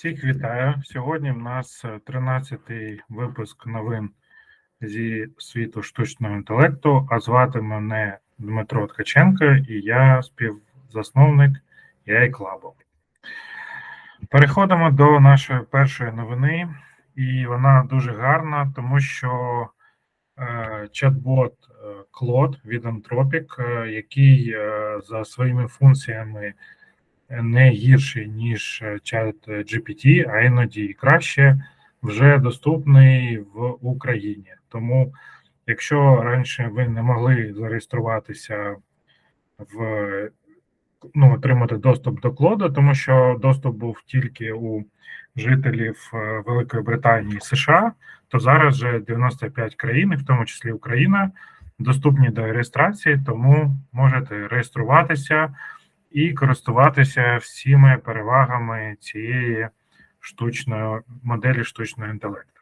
Всіх вітаю. Сьогодні в нас 13-й випуск новин зі світу штучного інтелекту. А звати мене Дмитро Ткаченко і я співзасновник AI Club. Переходимо до нашої першої новини, і вона дуже гарна, тому що е, чат-бот е, Claude від Anthropic, е, який е, за своїми функціями не гірший, ніж чат GPT, а іноді і краще, вже доступний в Україні. Тому, якщо раніше ви не могли зареєструватися в ну, отримати доступ до клоду, тому що доступ був тільки у жителів е, Великої Британії і США, то зараз вже 95 країн, в тому числі Україна, доступні до реєстрації, тому можете реєструватися і користуватися всіми перевагами цієї штучної моделі штучного інтелекту.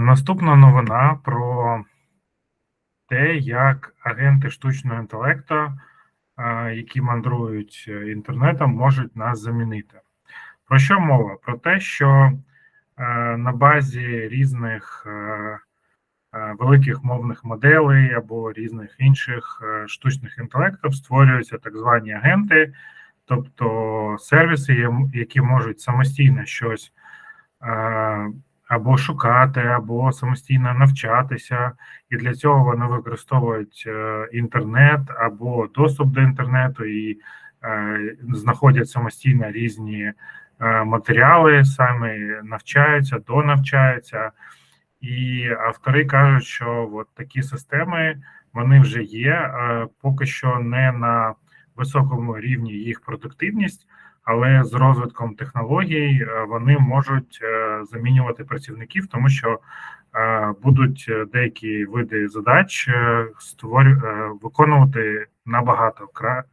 Наступна новина про те, як агенти штучного інтелекту, які мандрують інтернетом, можуть нас замінити. Про що мова? Про те, що на базі різних Е, великих мовних моделей або різних інших е, штучних інтелектів створюються так звані агенти, тобто сервіси, які можуть самостійно щось е, або шукати, або самостійно навчатися, і для цього вони використовують інтернет або доступ до інтернету і знаходять самостійно різні матеріали, самі навчаються, донавчаються. І автори кажуть, що от такі системи вони вже є, поки що не на високому рівні їх продуктивність, але з розвитком технологій е, вони можуть е, замінювати працівників, тому що е, будуть деякі види задач створю виконувати набагато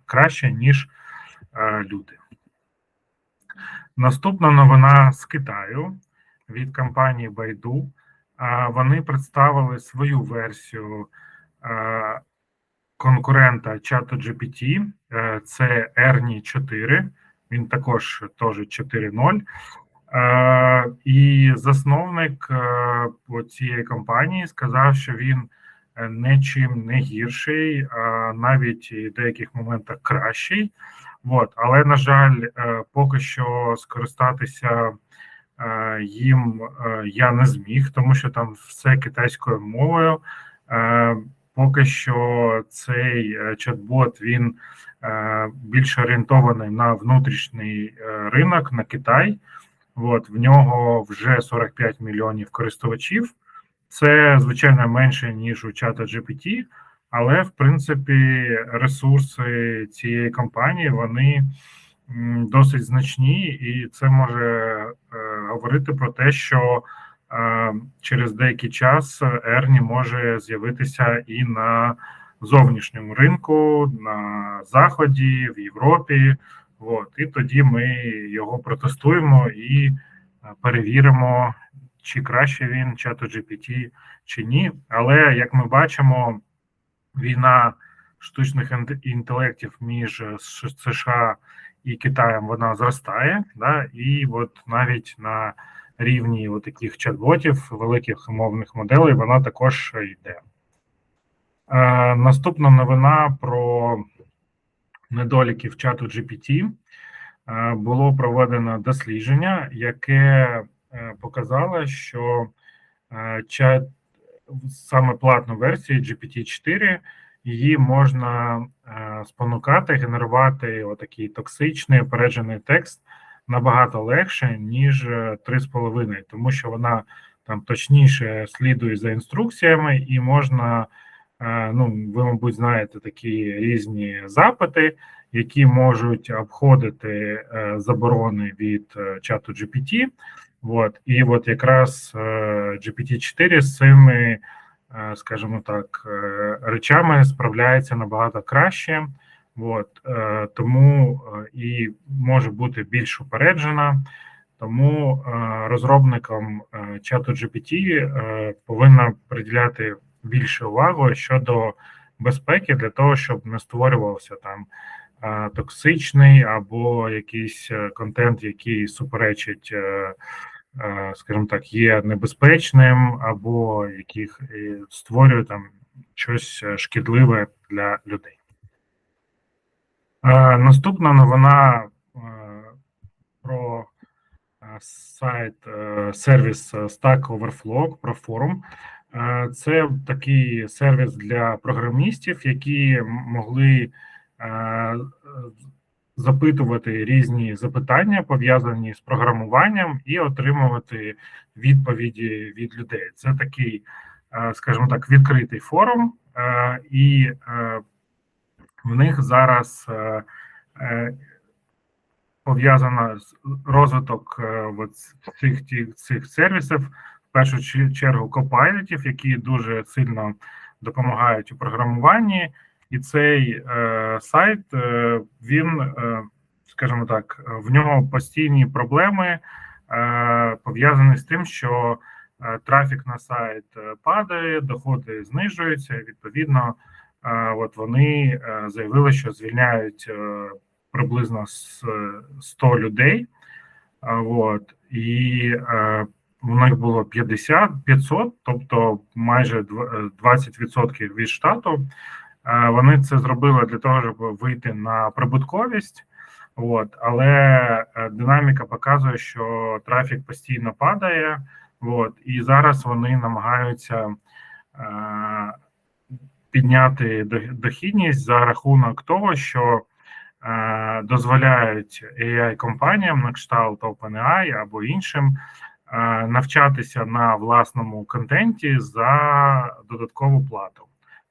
краще ніж люди. Наступна новина з Китаю від компанії Baidu вони представили свою версію конкурента чату GPT, е, це Ernie 4, він також теж 4.0. І засновник е, цієї компанії сказав, що він е, нічим не гірший, а навіть в деяких моментах кращий. От. Але, на жаль, поки що скористатися Е, їм е, я не зміг, тому що там все китайською мовою. Е, поки що цей чат-бот він більш орієнтований на внутрішній ринок, на Китай. От в нього вже 45 мільйонів користувачів. Це звичайно менше ніж у чата GPT, але в принципі ресурси цієї компанії вони досить значні, і це може е, говорити про те, що е, через деякий час Ерні може з'явитися і на зовнішньому ринку, на заході, в Європі. От, і тоді ми його протестуємо і е, перевіримо, чи краще він чату GPT, чи ні. Але як ми бачимо, війна штучних інтелектів між США і Китаєм вона зростає, да, і от навіть на рівні таких чат-ботів, великих мовних моделей, вона також йде. Е, Наступна новина про недоліків чату GPT. Е, було проведено дослідження, яке е, показало, що е, чат саме платну версію GPT-4 її можна спонукати, генерувати отакий токсичний опереджений текст набагато легше, ніж 3,5, е, тому що вона там точніше слідує за інструкціями, і можна, е, ну ви, мабуть, знаєте такі різні запити, які можуть обходити заборони від чату GPT. От, і от якраз GPT-4 з цими Е, скажімо так, е, речами справляється набагато краще, от е, тому і може бути більш упереджена. Тому розробникам чату GPT повинна приділяти більше уваги щодо безпеки для того, щоб не створювався там е, токсичний або якийсь е, контент, який суперечить, е, е, скажімо так, є небезпечним, або яких е, створює там щось е, шкідливе для людей. Е, Наступна новина е, про е, сайт е, сервіс Stack Overflow про форум. Е, Це такий сервіс для програмістів, які могли е, запитувати різні запитання, пов'язані з програмуванням, і отримувати відповіді від людей. Це такий, е, скажімо так, відкритий форум, е, і е, в них зараз пов'язано з розвиток цих ті- цих сервісів, в першу чер- чергу копайлотів, які дуже сильно допомагають у програмуванні. І цей е, сайт е, він, е, скажімо так, в нього постійні проблеми е, пов'язані з тим, що е, трафік на сайт е, падає, доходи знижуються. Відповідно, е, от вони е, заявили, що звільняють е, приблизно з 100 людей. А, От і е, в них було 50 500, тобто майже дв- е, 20% від штату. Е, Вони це зробили для того, щоб вийти на прибутковість. От, але е, динаміка показує, що трафік постійно падає. От, і зараз вони намагаються е, підняти дохідність за рахунок того, що е, дозволяють ai компаніям на кшталт OpenAI або іншим е, навчатися на власному контенті за додаткову плату,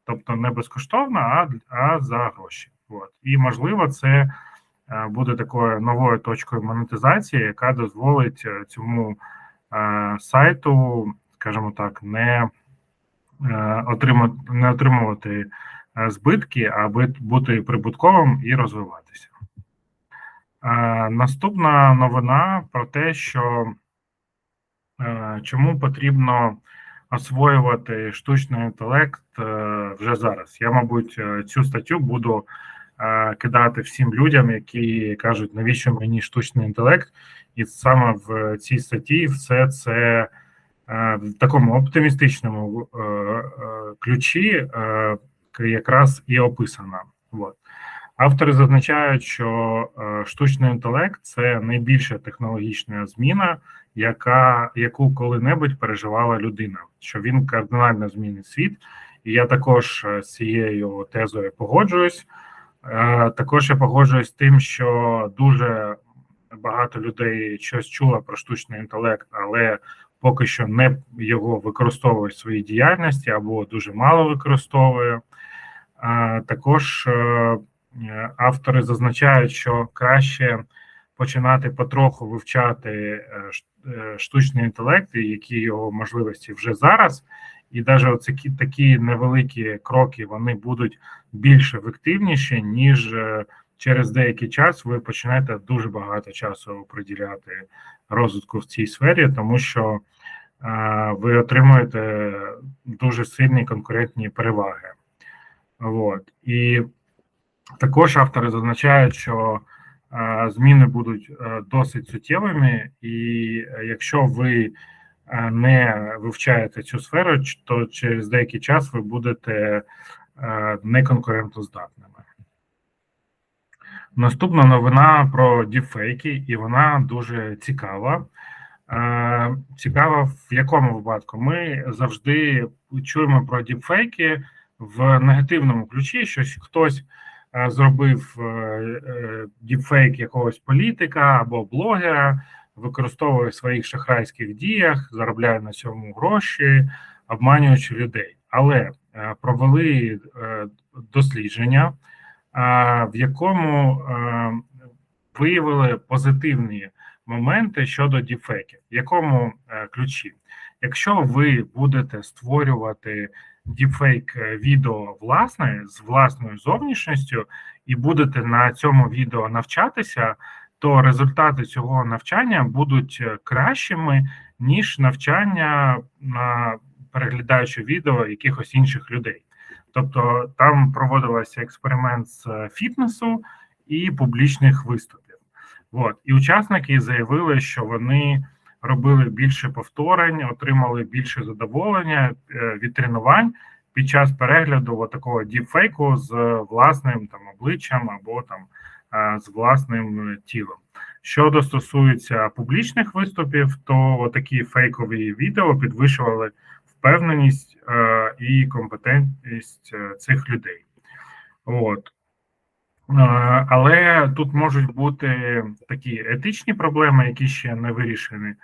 тобто не безкоштовно, а, а за гроші. От. І можливо, це е, буде такою новою точкою монетизації, яка дозволить е, цьому е, сайту, скажімо так, не отримати не отримувати збитки, аби бути прибутковим і розвиватися. Наступна новина про те, що чому потрібно освоювати штучний інтелект е, вже зараз. Я, мабуть, е, цю статтю буду е, кидати всім людям, які кажуть, навіщо мені штучний інтелект, і саме в цій статті все це в такому оптимістичному ключі якраз і описано. От. Автори зазначають, що штучний інтелект це найбільша технологічна зміна, яка яку коли-небудь переживала людина, що він кардинально змінить світ. І я також е, з цією тезою погоджуюсь. Е, Також я погоджуюсь з тим, що дуже багато людей щось чуло про штучний інтелект, але поки що не його використовує в своїй діяльності або дуже мало використовує. Е, Також автори зазначають, що краще починати потроху вивчати е, е, штучний інтелект і які його можливості вже зараз. І навіть такі, такі невеликі кроки вони будуть більш ефективніші, ніж е, через деякий час ви почнете дуже багато часу приділяти розвитку в цій сфері, тому що ви отримуєте дуже сильні конкурентні переваги. От. І також автори зазначають, що зміни будуть е, досить суттєвими, і е, якщо ви е, не вивчаєте цю сферу, то через деякий час ви будете е, неконкурентоздатними. Наступна новина про діпфейки, і вона дуже цікава. Е, Цікава в якому випадку? Ми завжди чуємо про діпфейки в негативному ключі, що хтось е, зробив е, е, діпфейк якогось політика або блогера, використовує в своїх шахрайських діях, заробляє на цьому гроші, обманюючи людей. Але е, провели е, дослідження, е, в якому е, виявили позитивні моменти щодо діпфейків. В якому е, ключі? Якщо ви будете створювати діпфейк е, відео власне з власною зовнішністю і будете на цьому відео навчатися, то результати цього навчання будуть е, кращими ніж навчання на переглядаючи відео якихось інших людей. Тобто там проводилося експеримент з е, фітнесу, і публічних виступів. От. І учасники заявили, що вони робили більше повторень, отримали більше задоволення е, від тренувань під час перегляду такого діпфейку з власним там обличчям або там е, з власним тілом. Щодо стосується публічних виступів, то такі фейкові відео підвищували впевненість е, і компетентність цих людей. От. Але тут можуть бути такі етичні проблеми, які ще не вирішені.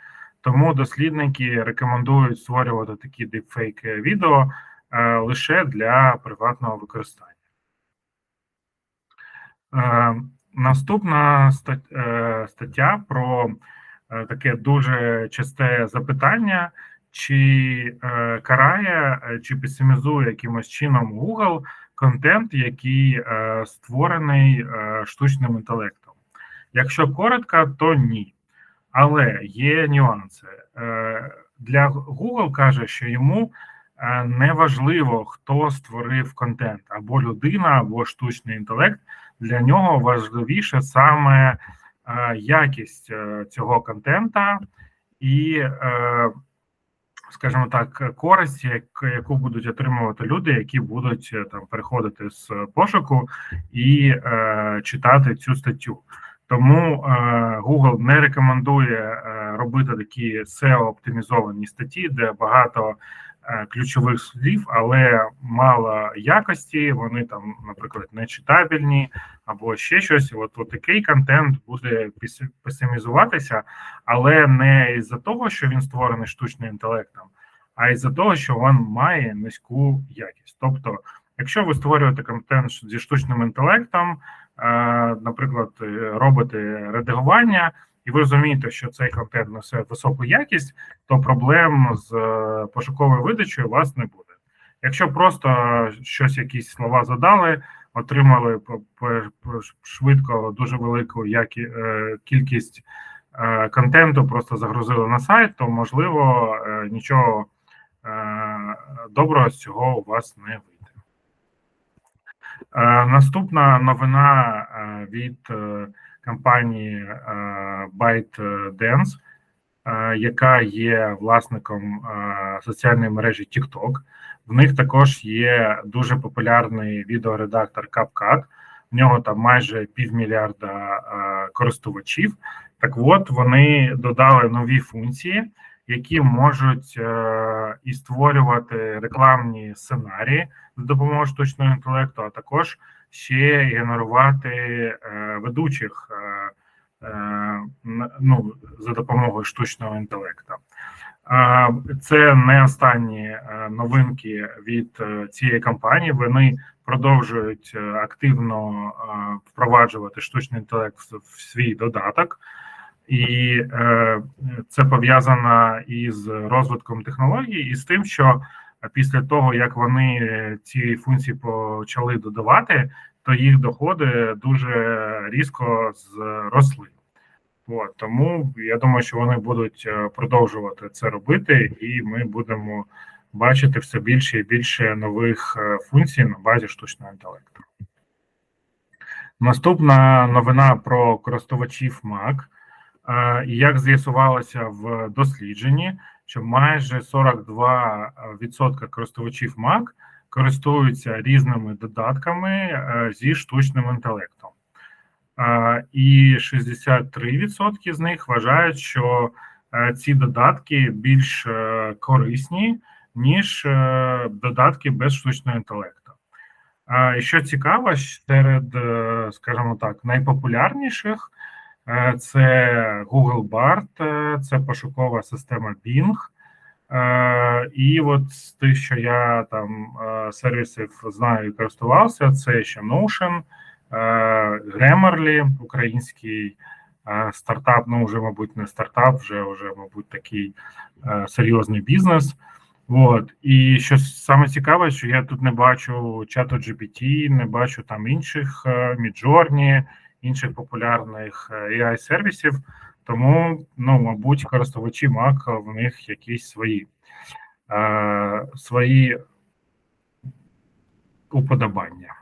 Тому дослідники рекомендують створювати такі дипфейк відео е, лише для приватного використання. Е, наступна е, стаття про таке дуже часте запитання, чи карає, чи песимізує якимось чином Google контент, який створений штучним інтелектом. Якщо коротко, то ні. Але є нюанси. Е, для Google каже, що йому е, не важливо, хто створив контент, або людина, або штучний інтелект. Для нього важливіше саме е, якість цього контента і, скажімо так, користь, яку будуть отримувати люди, які будуть там переходити з пошуку і читати цю статтю. Тому е, Google не рекомендує е, робити такі seo оптимізовані статті, де багато е, ключових слів, але мало якості. Вони там, наприклад, не читабельні або ще щось. От, от такий контент буде песимізуватися, але не із-за того, що він створений штучним інтелектом, а із-за того, що він має низьку якість. Тобто, якщо ви створюєте контент зі штучним інтелектом. Е, наприклад, робите редагування, і ви розумієте, що цей контент несе високу якість, то проблем з е, пошуковою видачею у вас не буде. Якщо просто щось, якісь слова задали, отримали швидко дуже велику які, е, кількість контенту, просто загрузили на сайт, то можливо нічого доброго з цього у вас не вийде. Е, наступна новина е, від е, компанії ByteDance, яка є власником соціальної мережі TikTok. В них також є дуже популярний відеоредактор CapCut. В нього там майже півмільярда користувачів. Так от вони додали нові функції, які можуть і створювати рекламні сценарії з допомогою штучного інтелекту, а також ще генерувати е, ведучих е, е, ну, за допомогою штучного інтелекту. Це не останні новинки від цієї компанії. Вони продовжують активно впроваджувати штучний інтелект в свій додаток, і це пов'язано із розвитком технологій і з тим, що після того, як вони е, ці функції почали додавати, то їх доходи дуже різко зросли. От, тому я думаю, що вони будуть е, продовжувати це робити, і ми будемо бачити все більше і більше нових е, функцій на базі штучного інтелекту. Наступна новина про користувачів Mac. Як з'ясувалося в дослідженні, що майже 42% користувачів Mac користуються різними додатками е, зі штучним інтелектом, і 63% з них вважають, що е, ці додатки більш е, корисні, ніж додатки без штучного інтелекту. І що цікаво, серед, скажімо так, найпопулярніших. Е, це Google Bard, е, це пошукова система Bing. Е, і от з тих, що я там сервісів знаю і користувався, це ще Notion, Grammarly, український стартап. Ну вже, мабуть, не стартап, вже вже, мабуть, такий серйозний бізнес. От і що саме цікаве, що я тут не бачу чату GPT, не бачу там інших Midjourney, інших популярних ai е, сервісів, тому, ну, мабуть, користувачі Mac в них якісь свої е, свої уподобання.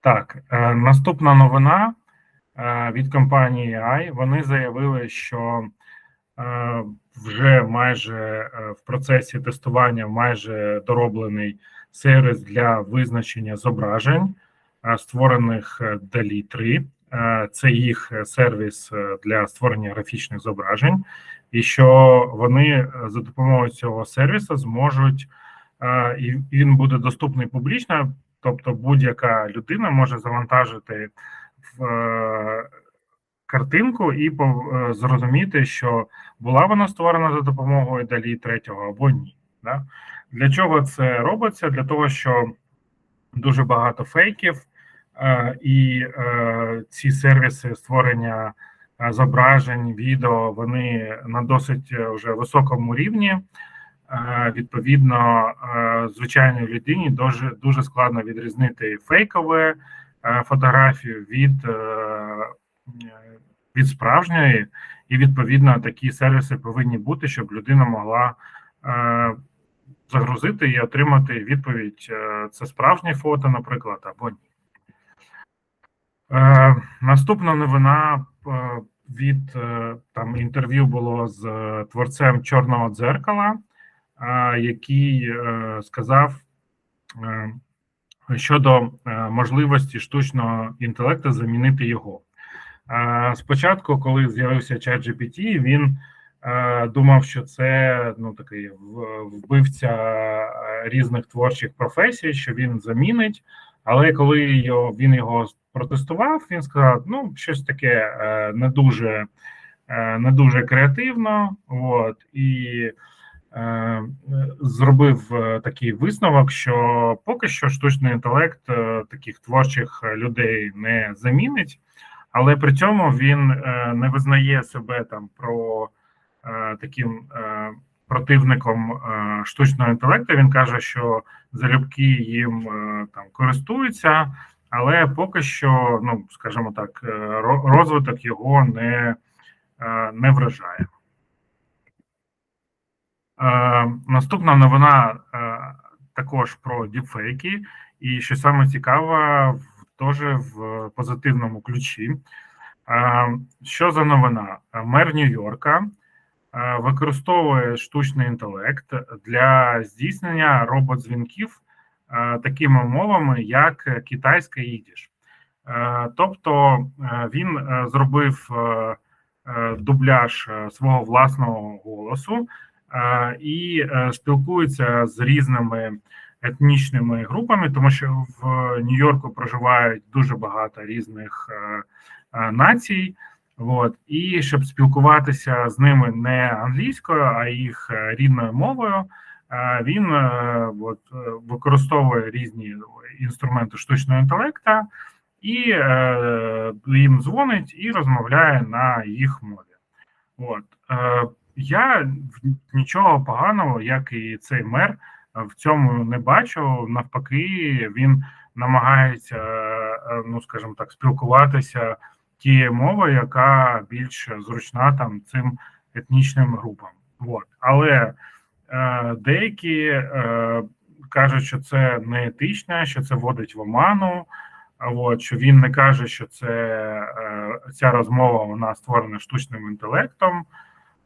Так, е, наступна новина е, від компанії AI. Вони заявили, що е, вже майже е, в процесі тестування майже дороблений сервіс для визначення зображень, е, створених е, DALL-E 3. Е, Це їх е, сервіс е, для створення графічних зображень, і що вони е, за допомогою цього сервісу зможуть, е, і він буде доступний публічно. Тобто будь-яка людина може завантажити в е, картинку і е, зрозуміти, що була вона створена за допомогою далі третього або ні. Для чого це робиться? Для того, що дуже багато фейків, е, і е, ці сервіси створення е, зображень, відео, вони на досить е, вже високому рівні. Е, Відповідно, е, звичайній людині дуже дуже складно відрізнити фейкову е, фотографію від, е, від справжньої, і відповідно такі сервіси повинні бути, щоб людина могла е, загрузити і отримати відповідь: е, це справжнє фото, наприклад, або ні. Е, Наступна новина е, від е, там інтерв'ю було з е, творцем Чорного дзеркала який сказав щодо можливості штучного інтелекту замінити його. Спочатку, коли з'явився ChatGPT, він думав, що це ну такий вбивця різних творчих професій, що він замінить. Але коли його, він його протестував, він сказав: ну, щось таке е, не дуже, е, не дуже креативно. От, і е, зробив такий висновок, що поки що штучний інтелект таких творчих людей не замінить, але при цьому він не визнає себе там про таким противником е, штучного інтелекту. Він каже, що залюбки їм е, там користуються, але поки що, ну скажімо так, е, ро- розвиток його не, не вражає. Наступна новина також про діпфейки, і що саме цікаве, теж в позитивному ключі. Що за новина? Мер Нью-Йорка використовує штучний інтелект для здійснення робот-дзвінків е, такими мовами, як китайська їдіш. Е, Тобто е, він е, зробив е, е, дубляж е, свого власного голосу е, і е, спілкується з різними етнічними групами, тому що в Нью-Йорку проживають дуже багато різних е, е, націй. От і щоб спілкуватися з ними не англійською, а їх е, рідною мовою, е, він е, от, використовує різні інструменти штучного інтелекту і е, їм дзвонить і розмовляє на їх мові. От е, я нічого поганого, як і цей мер, в цьому не бачу. Навпаки, він намагається, ну скажімо так, спілкуватися тією мовою, яка більш зручна там цим етнічним групам. От. Але е, деякі е, кажуть, що це не етично, що це вводить в оману. От що він не каже, що це е, ця розмова вона створена штучним інтелектом.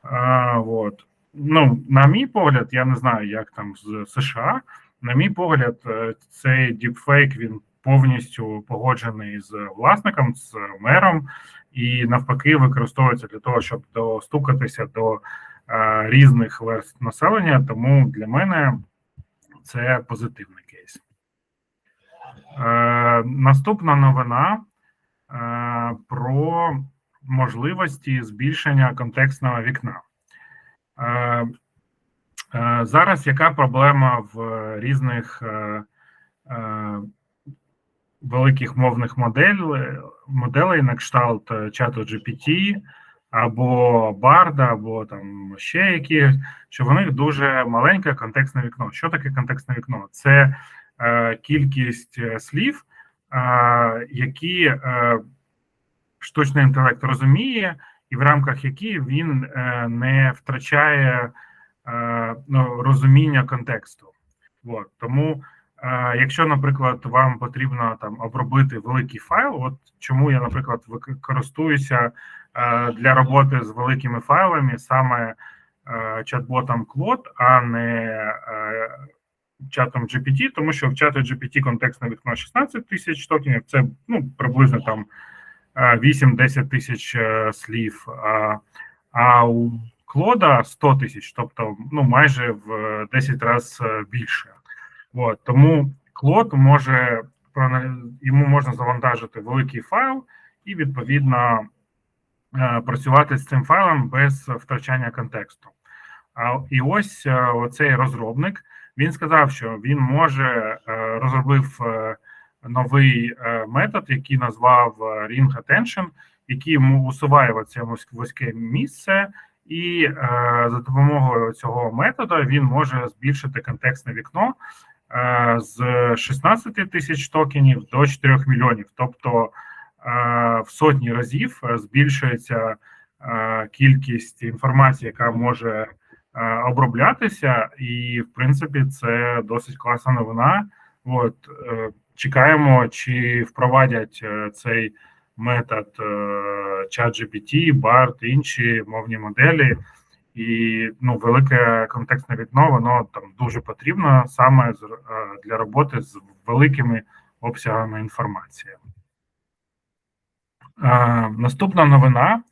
А, от. Ну, на мій погляд, я не знаю, як там з США. На мій погляд, е, цей діпфейк він повністю погоджений з власником, з мером, і навпаки, використовується для того, щоб достукатися до е, різних верств населення. Тому для мене це позитивний кейс. Е, наступна новина е, про можливості збільшення контекстного вікна. Е, е, зараз яка проблема в різних е, е, великих мовних моделей, моделей на кшталт е, чату GPT або Барда, або там ще які, що в них дуже маленьке контекстне вікно. Що таке контекстне вікно? Це е, кількість е, слів, е, які е, штучний інтелект розуміє, і в рамках які він е, не втрачає е, ну, розуміння контексту. От. Тому Якщо, наприклад, вам потрібно там обробити великий файл, от чому я, наприклад, вик- користуюся е, для роботи з великими файлами саме е, чат-ботом Claude, а не е, чатом GPT, тому що в чату GPT контекстне вікно 16 тисяч токенів, це ну, приблизно там е, 8-10 тисяч слів, а у Клода 100 тисяч, тобто ну, майже в 10 разів більше. От, тому Клод може йому можна завантажити великий файл і відповідно е, працювати з цим файлом без втрачання контексту. А і ось е, оцей розробник він сказав, що він може е, розробив новий метод, який назвав Ring Attention, який йому усуває вузь- вузьке місце, і за допомогою цього методу він може збільшити контекстне вікно з 16 тисяч токенів до 4 мільйонів. Тобто е, в сотні разів е, збільшується е, кількість інформації, яка може е, оброблятися, і в принципі це досить класна новина. От е, чекаємо, чи впровадять е, цей метод е, ChatGPT, BART, інші мовні моделі. І ну, велике контекстне вікно, воно там дуже потрібно саме е, для роботи з великими обсягами інформації. Е, Наступна новина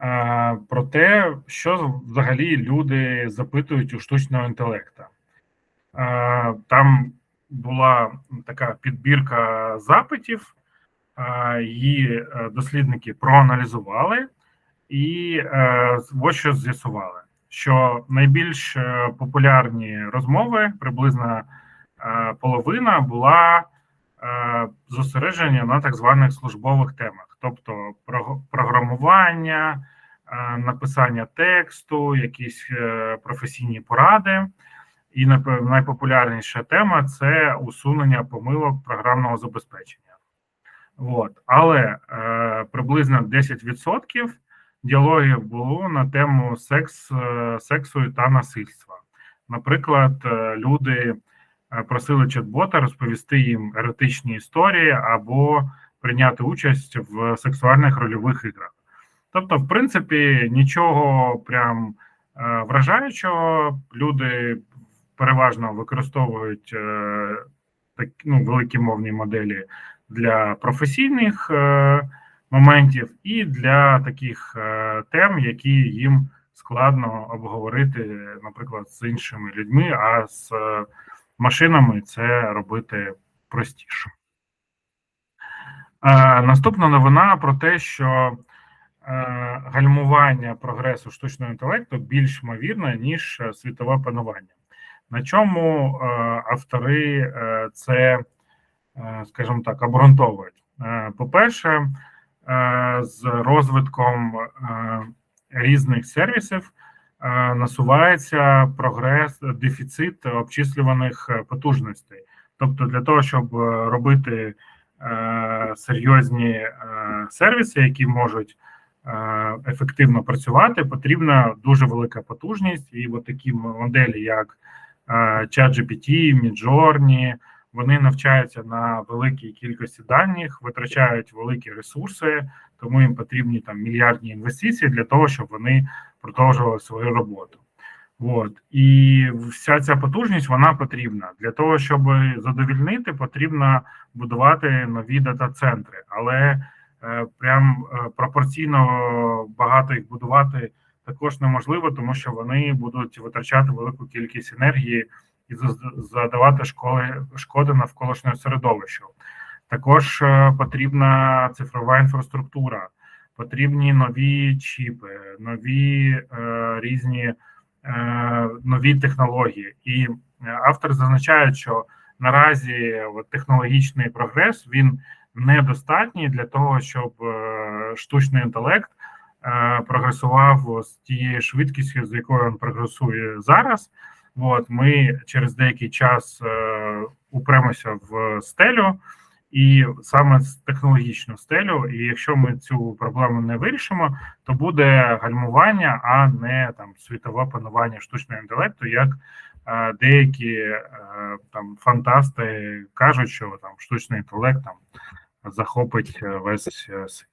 е, про те, що взагалі люди запитують у штучного інтелекту. Е, Там була така підбірка запитів, її дослідники проаналізували, і е, ось що з'ясували, що найбільш е, популярні розмови, приблизно е, половина, була зосередження на так званих службових темах, тобто про- програмування, написання тексту, якісь професійні поради. І найпопулярніша тема це усунення помилок програмного забезпечення. От. Але е, приблизно 10% діалогів було на тему секс, е, сексу та насильства. Наприклад, е, люди е, просили чат-бота розповісти їм еротичні історії або прийняти участь в сексуальних рольових іграх. Тобто, в принципі, нічого прям вражаючого. Люди переважно використовують е, так, ну, великі мовні моделі для професійних моментів і для таких е, тем, які їм складно обговорити, наприклад, з іншими людьми, а з е, машинами це робити простіше. Е, Наступна новина про те, що гальмування прогресу штучного інтелекту більш ймовірне, ніж світове панування. На чому автори це, скажімо так, обґрунтовують? По-перше, з розвитком е, різних сервісів е, насувається прогрес, дефіцит обчислюваних е, потужностей. Тобто, для того, щоб е, робити е, серйозні е, сервіси, які можуть е, ефективно працювати, потрібна дуже велика потужність, і от такі моделі, як е, ChatGPT, Midjourney, вони навчаються на великій кількості даних, витрачають великі ресурси, тому їм потрібні там мільярдні інвестиції для того, щоб вони продовжували свою роботу. От. І вся ця потужність вона потрібна. Для того, щоб задовільнити, потрібно будувати нові дата-центри, але е, прям е, пропорційно багато їх будувати також неможливо, тому що вони будуть витрачати велику кількість енергії і задавати школи шкоди навколишнього середовищу. Також е, потрібна цифрова інфраструктура, потрібні нові чіпи, нові е, різні е, нові технології. І е, автор зазначає, що наразі технологічний прогрес він недостатній для того, щоб е, штучний інтелект е, прогресував з тією швидкістю, з якою він прогресує зараз. От ми через деякий час е, упремося в стелю, і саме з технологічну стелю. І якщо ми цю проблему не вирішимо, то буде гальмування, а не там світове панування штучного інтелекту, як е, деякі е, там фантасти кажуть, що там штучний інтелект там захопить е, весь е, світ.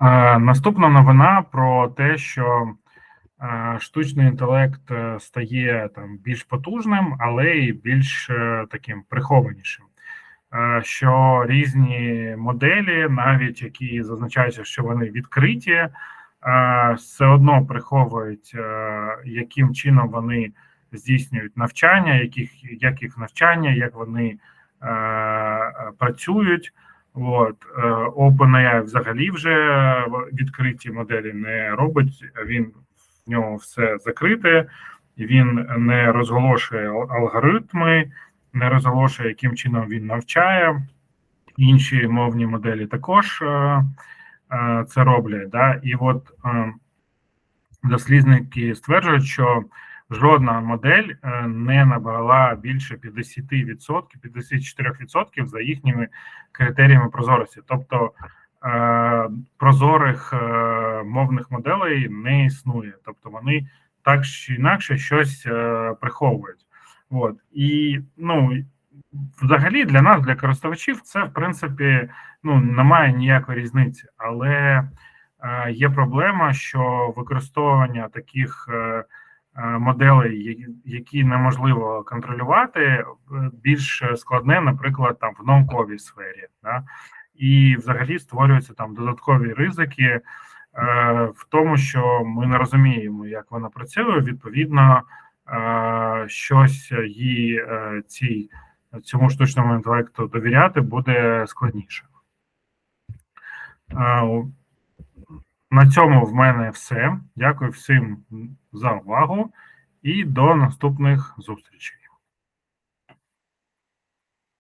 Е, Наступна новина про те, що штучний інтелект е, стає там більш потужним, але і більш е, таким прихованішим. Е, Що різні моделі, навіть які зазначаються, що вони відкриті, е, все одно приховують, е, яким чином вони здійснюють навчання, яких як їх навчання, як вони е, е, працюють. От е, OpenAI взагалі вже відкриті моделі не робить. Він в нього все закрите, він не розголошує алгоритми, не розголошує, яким чином він навчає. Інші мовні моделі також е, е, це роблять. Да? І от е, дослізники стверджують, що жодна модель е, не набрала більше 50%, 54% за їхніми критеріями прозорості. Тобто прозорих е, мовних моделей не існує. Тобто вони так чи інакше щось е, приховують. От. І ну, взагалі для нас, для користувачів, це в принципі ну, немає ніякої різниці. Але е, є проблема, що використовування таких е, е, моделей, які- неможливо контролювати, е, більш складне, наприклад, там в науковій сфері. Да? І взагалі створюються там додаткові ризики е, в тому, що ми не розуміємо, як вона працює. Відповідно, е, щось їй е, цій цьому штучному інтелекту довіряти буде складніше. На цьому в мене все. Дякую всім за увагу і до наступних зустрічей.